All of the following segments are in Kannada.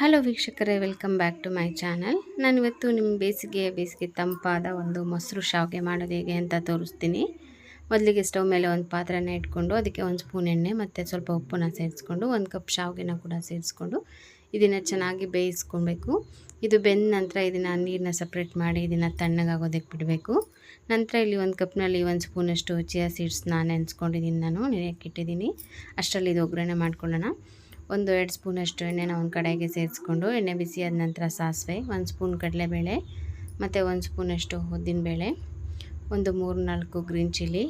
ಹಲೋ ವೀಕ್ಷಕರೇ, welcome back to my channel. ನಾನಿವತ್ತು ನಿಮ್ಮ ಬೇಸಿಗೆ ಬೇಸಿಗೆ ತಂಪಾದ ಒಂದು ಮೊಸರು ಶಾವಿಗೆ ಮಾಡೋದು ಹೇಗೆ ಅಂತ ತೋರಿಸ್ತೀನಿ. ಮೊದಲಿಗೆ ಸ್ಟವ್ ಮೇಲೆ ಒಂದು ಪಾತ್ರೆನ ಇಟ್ಕೊಂಡು ಅದಕ್ಕೆ ಒಂದು ಸ್ಪೂನ್ ಎಣ್ಣೆ ಮತ್ತು ಸ್ವಲ್ಪ ಉಪ್ಪನ್ನ ಸೇರಿಸ್ಕೊಂಡು ಒಂದು ಕಪ್ ಶಾವಿಗೆನ ಕೂಡ ಸೇರಿಸ್ಕೊಂಡು ಇದನ್ನು ಚೆನ್ನಾಗಿ ಬೇಯಿಸ್ಕೊಬೇಕು. ಇದು ಬೆಂದ ನಂತರ ಇದನ್ನು ನೀರನ್ನ ಸಪ್ರೇಟ್ ಮಾಡಿ ಇದನ್ನು ತಣ್ಣಗಾಗೋದಕ್ಕೆ ಬಿಡಬೇಕು. ನಂತರ ಇಲ್ಲಿ ಒಂದು ಕಪ್ನಲ್ಲಿ ಒಂದು ಸ್ಪೂನಷ್ಟು ಚಿಯಾ ಸೀಡ್ಸ್ನ ನೆನೆಸ್ಕೊಂಡಿದ್ದೀನಿ ನಾನು, ನೆನೆಯಕ್ಕಿಟ್ಟಿದ್ದೀನಿ. ಅಷ್ಟರಲ್ಲಿ ಇದು ಒಗ್ಗರಣೆ ಮಾಡ್ಕೊಳ್ಳೋಣ. ಒಂದು ಎರಡು ಸ್ಪೂನಷ್ಟು ಎಣ್ಣೆನ ಒಂದು ಕಡೆಗೆ ಸೇರಿಸ್ಕೊಂಡು ಎಣ್ಣೆ ಬಿಸಿಯಾದ ನಂತರ ಸಾಸಿವೆ, ಒಂದು ಸ್ಪೂನ್ ಕಡಲೆಬೇಳೆ ಮತ್ತು ಒಂದು ಸ್ಪೂನಷ್ಟು ಉದ್ದಿನಬೇಳೆ ಒಂದು ಮೂರು ನಾಲ್ಕು ಗ್ರೀನ್ ಚಿಲ್ಲಿ,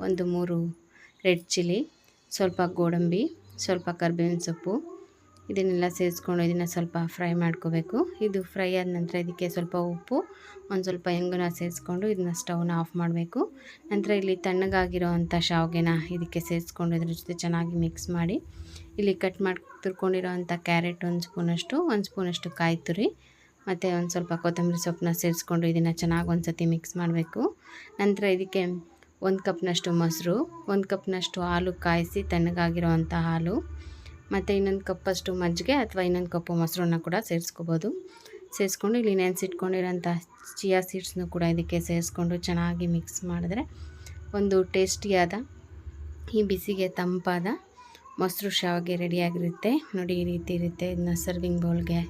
ಒಂದು ಮೂರು ರೆಡ್ ಚಿಲ್ಲಿ, ಸ್ವಲ್ಪ ಗೋಡಂಬಿ, ಸ್ವಲ್ಪ ಕರ್ಬೇವಿನ ಸೊಪ್ಪು ಇದನ್ನೆಲ್ಲ ಸೇರಿಸ್ಕೊಂಡು ಇದನ್ನು ಸ್ವಲ್ಪ ಫ್ರೈ ಮಾಡ್ಕೋಬೇಕು. ಇದು ಫ್ರೈ ಆದ ನಂತರ ಇದಕ್ಕೆ ಸ್ವಲ್ಪ ಉಪ್ಪು, ಒಂದು ಸ್ವಲ್ಪ ಹೆಂಗನ ಸೇರಿಸ್ಕೊಂಡು ಇದನ್ನ ಸ್ಟವ್ನ ಆಫ್ ಮಾಡಬೇಕು. ನಂತರ ಇಲ್ಲಿ ತಣ್ಣಗಾಗಿರೋವಂಥ ಶಾವಿಗೆನ ಇದಕ್ಕೆ ಸೇರಿಸ್ಕೊಂಡು ಇದ್ರ ಜೊತೆ ಚೆನ್ನಾಗಿ ಮಿಕ್ಸ್ ಮಾಡಿ ಇಲ್ಲಿ ಕಟ್ ಮಾಡಿ ತುರ್ಕೊಂಡಿರೋವಂಥ ಕ್ಯಾರೆಟ್ ಒಂದು ಸ್ಪೂನಷ್ಟು ಒಂದು ಸ್ಪೂನಷ್ಟು ಕಾಯಿ ತುರಿ, ಮತ್ತು ಒಂದು ಸ್ವಲ್ಪ ಕೊತ್ತಂಬರಿ ಸೊಪ್ಪನ್ನ ಸೇರಿಸ್ಕೊಂಡು ಇದನ್ನು ಚೆನ್ನಾಗಿ ಒಂದು ಸತಿ ಮಿಕ್ಸ್ ಮಾಡಬೇಕು. ನಂತರ ಇದಕ್ಕೆ ಒಂದು ಕಪ್ನಷ್ಟು ಮೊಸರು, ಒಂದು ಕಪ್ನಷ್ಟು ಹಾಲು ಕಾಯಿಸಿ ತಣ್ಣಗಾಗಿರೋ ಅಂಥ ಹಾಲು ಮತ್ತು ಇನ್ನೊಂದು ಕಪ್ಪಷ್ಟು ಮಜ್ಜಿಗೆ ಅಥವಾ ಇನ್ನೊಂದು ಕಪ್ಪು ಮೊಸರನ್ನ ಕೂಡ ಸೇರಿಸ್ಕೋಬೋದು. ಸೇರಿಸ್ಕೊಂಡು ಇಲ್ಲಿ ನೆನೆಸಿಟ್ಕೊಂಡಿರೋಂಥ ಚಿಯಾ ಸೀಡ್ಸ್ನು ಕೂಡ ಇದಕ್ಕೆ ಸೇರಿಸ್ಕೊಂಡು ಚೆನ್ನಾಗಿ ಮಿಕ್ಸ್ ಮಾಡಿದ್ರೆ ಒಂದು ಟೇಸ್ಟಿಯಾದ, ಈ ಬಿಸಿಗೆ ತಂಪಾದ ಮೊಸರು ಶಾವಿಗೆ ರೆಡಿಯಾಗಿರುತ್ತೆ. ನೋಡಿ, ಈ ರೀತಿ ಇರುತ್ತೆ. ಇದನ್ನ ಸರ್ವಿಂಗ್ ಬೌಲ್ಗೆ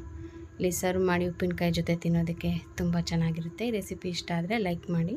ಇಲ್ಲಿ ಸರ್ವ್ ಮಾಡಿ ಉಪ್ಪಿನಕಾಯಿ ಜೊತೆ ತಿನ್ನೋದಕ್ಕೆ ತುಂಬ ಚೆನ್ನಾಗಿರುತ್ತೆ. ರೆಸಿಪಿ ಇಷ್ಟ ಆದರೆ ಲೈಕ್ ಮಾಡಿ.